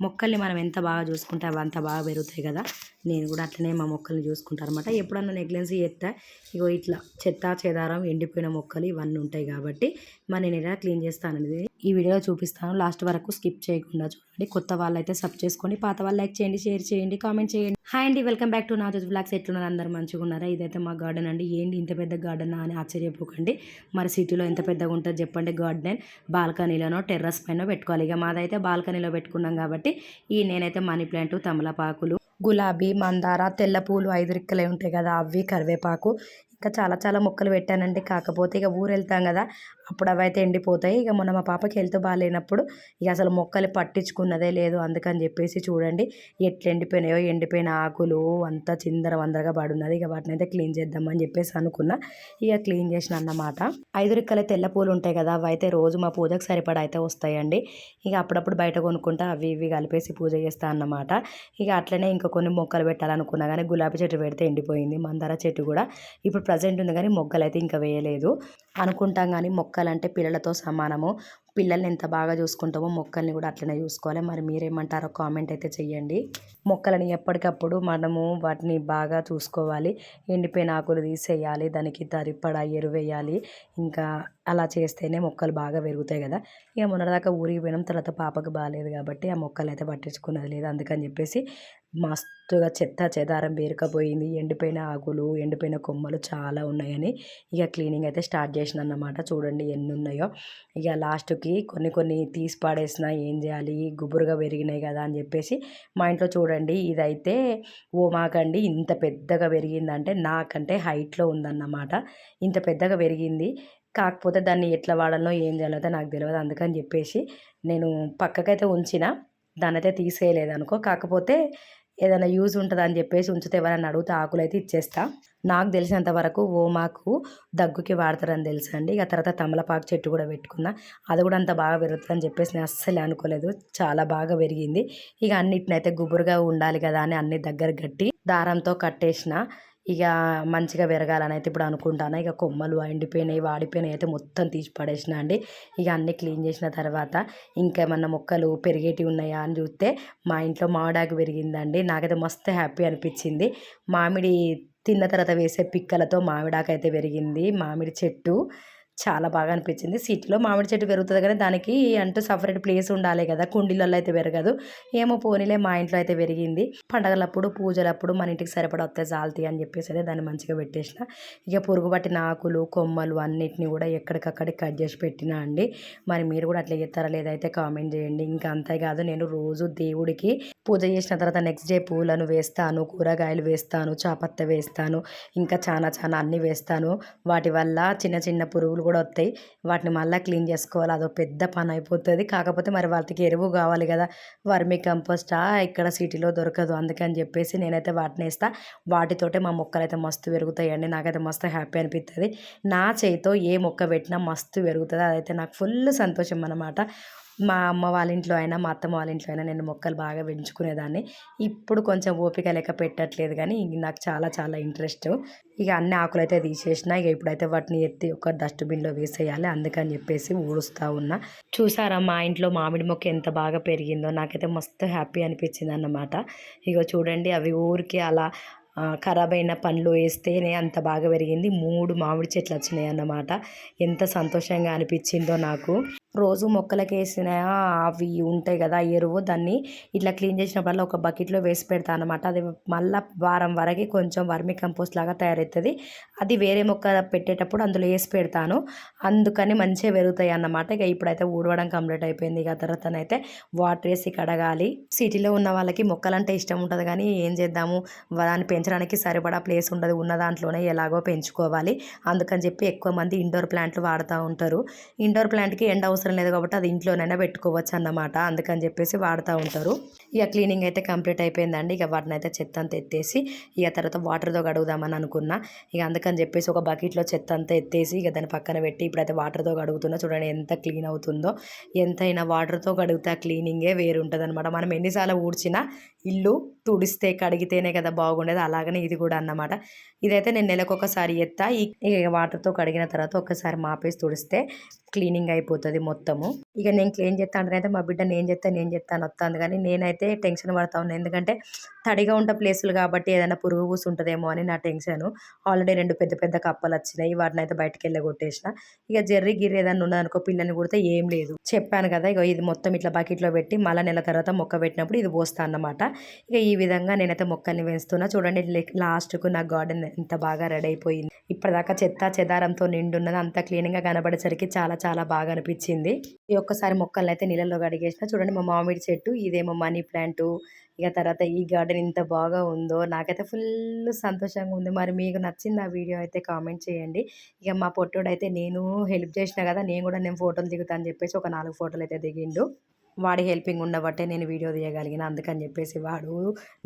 మొక్కల్ని మనం ఎంత బాగా చూసుకుంటే అవి అంత బాగా పెరుగుతాయి కదా. నేను కూడా అట్లనే మా మొక్కల్ని చూసుకుంటాను అనమాట ఎప్పుడన్నా నెగ్లెన్సీ చేస్తే ఇగో ఇట్లా చెత్త చెదారం ఎండిపోయిన మొక్కలు ఇవన్నీ ఉంటాయి కాబట్టి మరి నేను ఎలా క్లీన్ చేస్తాను అనేది ఈ వీడియోలో చూపిస్తాను. లాస్ట్ వరకు స్కిప్ చేయకుండా చూడండి. కొత్త వాళ్ళు అయితే సబ్ చేసుకోండి. పాత వాళ్ళు లైక్ చేయండి షేర్ చేయండి కామెంట్ చేయండి. హాయ్ అండి. వెల్కమ్ బ్యాక్ టు నా నాజోజ్ బ్లాగ్స్. ఎట్లున్నారు? అందరు మంచిగా ఉన్నారా? ఇదైతే మా గార్డెన్ అండి. ఏంటి ఇంత పెద్ద గార్డెన్ అని ఆశ్చర్యపోకండి. మరి సిటీలో ఎంత పెద్దగా ఉంటుందో చెప్పండి. గార్డెన్ బాల్కనీలోనో టెర్రస్ పైన పెట్టుకోవాలి. ఇక మాదైతే బాల్కనీలో పెట్టుకున్నాం కాబట్టి ఈ నేనైతే మనీ ప్లాంట్ తమలపాకులు గులాబీ మందార తెల్ల పూలు ఐదు రిక్కలే ఉంటాయి కదా అవి కరివేపాకు ఇంకా చాలా చాలా మొక్కలు పెట్టానండి. కాకపోతే ఇక ఊరు వెళ్తాం కదా అప్పుడు అవి అయితే ఎండిపోతాయి. ఇక మొన్న మా పాపకి హెల్త్ బాగాలేనప్పుడు ఇక అసలు మొక్కలు పట్టించుకున్నదే లేదు. అందుకని చెప్పేసి చూడండి ఎట్లా ఎండిపోయినాయో ఎండిపోయిన ఆకులు అంతా చిందర వందరగా పడున్నది. ఇక వాటిని అయితే క్లీన్ చేద్దామని చెప్పేసి అనుకున్నా. ఇక క్లీన్ చేసిన అన్నమాట. ఐదు రిక్కల తెల్ల పూలు ఉంటాయి కదా అవి అయితే రోజు మా పూజకు సరిపడా అయితే వస్తాయండి. ఇక అప్పుడప్పుడు బయట కొనుక్కుంటా అవి ఇవి కలిపేసి పూజ చేస్తా అన్నమాట. ఇక అట్లనే ఇంకా కొన్ని మొక్కలు పెట్టాలనుకున్నా కానీ గులాబీ చెట్టు పెడితే ఎండిపోయింది మందార చెట్టు కూడా. ఇప్పుడు ప్రజెంట్ ఉంది కానీ మొగ్గలు అయితే ఇంకా వేయలేదు. అనుకుంటాం కానీ మొక్కలు అంటే పిల్లలతో సమానము. పిల్లల్ని ఎంత బాగా చూసుకుంటామో మొక్కల్ని కూడా అట్లనే చూసుకోవాలి. మరి మీరేమంటారో కామెంట్ అయితే చేయండి మొక్కలని ఎప్పటికప్పుడు మనము వాటిని బాగా చూసుకోవాలి. ఎండిపోయిన ఆకులు తీసేయాలి. దానికి తరిపడ ఎరువేయాలి ఇంకా అలా చేస్తేనే మొక్కలు బాగా పెరుగుతాయి కదా. ఇక మొన్నటిదాకా ఊరికి పోయినాం తర్వాత పాపకు బాగాలేదు కాబట్టి ఆ మొక్కలు అయితే పట్టించుకున్నది లేదు. అందుకని చెప్పేసి మస్తుగా చెత్త చెదారం పేరుకపోయింది. ఎండిపోయిన ఆకులు ఎండిపోయిన కొమ్మలు చాలా ఉన్నాయని ఇక క్లీనింగ్ అయితే స్టార్ట్ చేసిన అన్నమాట చూడండి ఎన్ని ఉన్నాయో ఇక లాస్ట్కి కొన్ని కొన్ని తీసి పాడేసిన ఏం చేయాలి? గుబురుగా పెరిగినాయి కదా అని చెప్పేసి మా ఇంట్లో చూడండి ఇదైతే ఓ మాకండి ఇంత పెద్దగా పెరిగిందంటే నాకంటే హైట్లో ఉందన్నమాట. ఇంత పెద్దగా పెరిగింది. కాకపోతే దాన్ని ఎట్లా వాడాలో ఏం చేయాలో నాకు తెలియదు అందుకని చెప్పేసి నేను పక్కకైతే ఉంచిన దాని అయితే తీసేయలేదు అనుకో కాకపోతే ఏదైనా యూజ్ ఉంటుందా అని చెప్పేసి ఉంచితే ఎవరైనా అడిగితే ఆకులు అయితే ఇచ్చేస్తా. నాకు తెలిసినంత వరకు ఓమాకు దగ్గుకి వాడతారని తెలుసు అండి ఇక తర్వాత తమలపాకు చెట్టు కూడా పెట్టుకున్నా. అది కూడా అంత బాగా పెరుగుతుందని చెప్పేసి నేను అస్సలు అనుకోలేదు. చాలా బాగా పెరిగింది. ఇక అన్నిటినైతే గుబురుగా ఉండాలి కదా అని అన్ని దగ్గర కట్టి దారంతో కట్టేసిన. ఇక మంచిగా పెరగాలని అయితే ఇప్పుడు అనుకుంటాను. ఇక కొమ్మలు ఎండిపోయినాయి వాడిపోయినాయి అయితే మొత్తం తీసి పడేసిన అండి. ఇక అన్నీ క్లీన్ చేసిన తర్వాత ఇంకేమన్నా మొక్కలు పెరిగేటివి ఉన్నాయా అని చూస్తే మా ఇంట్లో మామిడాకు పెరిగిందండి. నాకైతే మస్తు హ్యాపీ అనిపించింది. మామిడి తిన్న తర్వాత వేసే పిక్కలతో మామిడాకు అయితే పెరిగింది. మామిడి చెట్టు చాలా బాగా అనిపించింది. సిటీలో మామిడి చెట్టు పెరుగుతుంది కానీ దానికి అంటూ సపరేట్ ప్లేస్ ఉండాలి కదా కుండీలలో అయితే పెరగదు. ఏమో పోనీలే మా ఇంట్లో అయితే పెరిగింది. పండగలప్పుడు పూజలప్పుడు మన ఇంటికి సరిపడా వస్తే జాల్తీ అని చెప్పేసి అయితే దాన్ని మంచిగా పెట్టేసిన. ఇక పురుగు పట్టిన ఆకులు కొమ్మలు అన్నిటిని కూడా ఎక్కడికక్కడికి కట్ చేసి పెట్టినా అండి. మరి మీరు కూడా అట్లా చేస్తారా లేదైతే కామెంట్ చేయండి. ఇంకా అంతేకాదు నేను రోజు దేవుడికి పూజ చేసిన తర్వాత నెక్స్ట్ డే పూలను వేస్తాను కూరగాయలు వేస్తాను చాపత్త వేస్తాను ఇంకా చాలా చాలా అన్నీ వేస్తాను. వాటి వల్ల చిన్న చిన్న పురుగులు కూడా వస్తాయి. వాటిని మళ్ళీ క్లీన్ చేసుకోవాలి. అదో పెద్ద పని అయిపోతుంది. కాకపోతే మరి వాటికి ఎరువు కావాలి కదా. వర్మి కంపోస్టా? ఇక్కడ సిటీలో దొరకదు. అందుకని చెప్పేసి నేనైతే వాటిని వేస్తా. వాటితోటే మా మొక్కలు అయితే మస్తు పెరుగుతాయండి. నాకైతే మస్తు హ్యాపీ అనిపిస్తుంది నా చేతితో ఏ మొక్క పెట్టినా మస్తు పెరుగుతుంది. అదైతే నాకు ఫుల్ సంతోషం అనమాట మా అమ్మ వాళ్ళ ఇంట్లో అయినా మా అత్తమ్మ వాళ్ళ ఇంట్లో అయినా నేను మొక్కలు బాగా పెంచుకునేదాన్ని. ఇప్పుడు కొంచెం ఓపిక లెక్క పెట్టట్లేదు కానీ నాకు చాలా చాలా ఇంట్రెస్ట్. ఇక అన్ని ఆకులు అయితే తీసేసిన ఇక ఇప్పుడైతే వాటిని ఎత్తి ఒక డస్ట్బిన్లో వేసేయాలి అందుకని చెప్పేసి ఊడుస్తూ ఉన్నా. చూసారా మా ఇంట్లో మామిడి మొక్క ఎంత బాగా పెరిగిందో నాకైతే మస్తు హ్యాపీ అనిపించింది అన్నమాట ఇక చూడండి అవి ఊరికి అలా ఖరాబ్ అయిన పండ్లు వేస్తేనే అంత బాగా పెరిగింది. మూడు మామిడి చెట్లు వచ్చినాయి అన్నమాట ఎంత సంతోషంగా అనిపించిందో నాకు. రోజు మొక్కలకి వేసిన అవి ఉంటాయి కదా ఎరువు దాన్ని ఇట్లా క్లీన్ చేసినప్పుడల్లా ఒక బకెట్లో వేసి పెడతాను అనమాట అది మళ్ళీ వారం వరకు కొంచెం వర్మి కంపోస్ట్ లాగా తయారవుతుంది అది వేరే మొక్క పెట్టేటప్పుడు అందులో వేసి పెడతాను. అందుకని మంచిగా పెరుగుతాయి అన్నమాట. ఇక ఇప్పుడైతే ఊడవడం కంప్లీట్ అయిపోయింది. ఇక తర్వాతనైతే వాటర్ వేసి కడగాలి. సిటీలో ఉన్న వాళ్ళకి మొక్కలంటే ఇష్టం ఉంటుంది కానీ ఏం చేద్దాము? దాన్ని పెంచడానికి సరిపడా ప్లేస్ ఉండదు. ఉన్న దాంట్లోనే ఎలాగో పెంచుకోవాలి. అందుకని చెప్పి ఎక్కువ మంది ఇండోర్ ప్లాంట్లు వాడుతూ ఉంటారు. ఇండోర్ ప్లాంట్కి ఎండ అవసరం అవసరం లేదు కాబట్టి అది ఇంట్లోనైనా పెట్టుకోవచ్చు అన్నమాట. అందుకని చెప్పేసి వాడుతూ ఉంటారు. ఇక క్లీనింగ్ అయితే కంప్లీట్ అయిపోయిందండి. ఇక వాటిని అయితే చెత్త అంతా ఎత్తేసి ఇక తర్వాత వాటర్తో కడుగుదామని అనుకున్నా. ఇక అందుకని చెప్పేసి ఒక బకెట్లో చెత్త అంతా ఎత్తేసి ఇక దాని పక్కన పెట్టి ఇప్పుడైతే వాటర్తో కడుగుతున్నా. చూడండి ఎంత క్లీన్ అవుతుందో. ఎంతైనా వాటర్తో కడిగితే ఆ క్లీనింగే వేరు ఉంటుంది అనమాట మనం ఎన్నిసార్లు ఊడ్చినా ఇల్లు తుడిస్తే కడిగితేనే కదా బాగుండేది. అలాగనే ఇది కూడా అన్నమాట. ఇదైతే నేను నెలకు ఒకసారి ఎత్తా. ఇక వాటర్తో కడిగిన తర్వాత ఒకసారి మాపేసి తుడిస్తే క్లీనింగ్ అయిపోతుంది మొత్తము. ఇక నేను క్లీన్ చేస్తా అంటే మా బిడ్డ నేను చెప్తాను నేను చెప్తాను వస్తాను కానీ నేనైతే టెన్షన్ పడతా ఉన్నాను ఎందుకంటే తడిగా ఉంటే ప్లేసులు కాబట్టి ఏదైనా పురుగు కూసుంటుందేమో అని నా టెన్షన్ ఆల్రెడీ రెండు పెద్ద పెద్ద కప్పలు వచ్చినాయి. వాటిని అయితే బయటకు వెళ్ళి కొట్టేసిన ఇక జర్రి గిర్రి ఏదైనా ఉన్నదనుకో పిల్లని కొడితే ఏం లేదు. చెప్పాను కదా ఇక ఇది మొత్తం ఇట్లా బకెట్లో పెట్టి మళ్ళీ నెల తర్వాత మొక్క పెట్టినప్పుడు ఇది పోస్తా అన్నమాట. ఇక ఈ విధంగా నేనైతే మొక్కల్ని పెంచుతున్నా. చూడండి లాస్ట్కు నా గార్డెన్ ఎంత బాగా రెడీ అయిపోయింది. ఇప్పటిదాకా చెత్త చెదారంతో నిండున్నది అంత క్లీన్గా కనబడేసరికి చాలా చాలా బాగా అనిపించింది. ఈ ఒక్కసారి మొక్కల్ని అయితే నీళ్ళలో కడిగేసిన. చూడండి మా మామిడి చెట్టు ఇదేమో మనీ ప్లాంట్. ఇక తర్వాత ఈ గార్డెన్ ఇంత బాగా ఉందో నాకైతే ఫుల్ సంతోషంగా ఉంది. మరి మీకు నచ్చింది ఆ వీడియో అయితే కామెంట్ చేయండి. ఇక మా పొట్టోడు అయితే నేను హెల్ప్ చేసిన కదా నేను కూడా నేను ఫోటోలు దిగుతాను అని చెప్పేసి ఒక నాలుగు ఫోటోలు అయితే దిగిండు. వాడి హెల్పింగ్ ఉండబట్టే నేను వీడియో తీయగలిగిన. అందుకని చెప్పేసి వాడు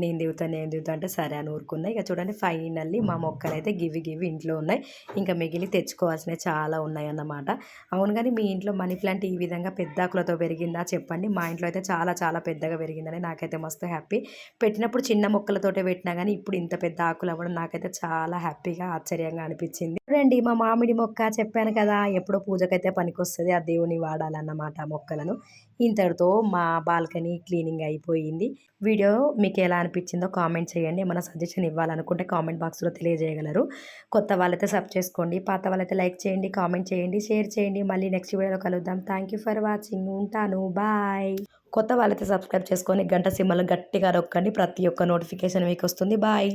నేను దిగుతా నేను దిగుతా అంటే సరే అని ఊరుకున్నా. ఇక చూడండి ఫైనల్లీ మా మొక్కలు అయితే గివి గివి ఇంట్లో ఉన్నాయి. ఇంకా మిగిలి తెచ్చుకోవాల్సినవి చాలా ఉన్నాయి అన్నమాట అవును కానీ మీ ఇంట్లో మనీ ప్లాంట్ ఈ విధంగా పెద్ద ఆకులతో పెరిగిందా చెప్పండి. మా ఇంట్లో అయితే చాలా చాలా పెద్దగా పెరిగిందని నాకైతే మస్తు హ్యాపీ. పెట్టినప్పుడు చిన్న మొక్కలతోటే పెట్టినా కానీ ఇప్పుడు ఇంత పెద్ద ఆకులు అవ్వడం నాకైతే చాలా హ్యాపీగా ఆశ్చర్యంగా అనిపించింది. చూడండి మా మామిడి మొక్క చెప్పాను కదా ఎప్పుడో పూజకైతే పనికొస్తుంది ఆ దేవుని వాడాలన్నమాట ఆ మొక్కలను. ఇంతటితో మా బాల్కనీ క్లీనింగ్ అయిపోయింది. వీడియో మీకు ఎలా అనిపించిందో కామెంట్ చేయండి. ఏమైనా సజెషన్ ఇవ్వాలనుకుంటే కామెంట్ బాక్స్లో తెలియజేయగలరు. కొత్త వాళ్ళైతే సబ్ చేసుకోండి. పాత వాళ్ళైతే లైక్ చేయండి కామెంట్ చేయండి షేర్ చేయండి. మళ్ళీ నెక్స్ట్ వీడియోలో కలుద్దాం. Thank you for watching. ఉంటాను. బాయ్. కొత్త వాళ్ళైతే సబ్స్క్రైబ్ చేసుకొని గంట సిమ్మలు గట్టిగా రొక్కండి ప్రతి ఒక్క నోటిఫికేషన్ మీకు వస్తుంది బాయ్.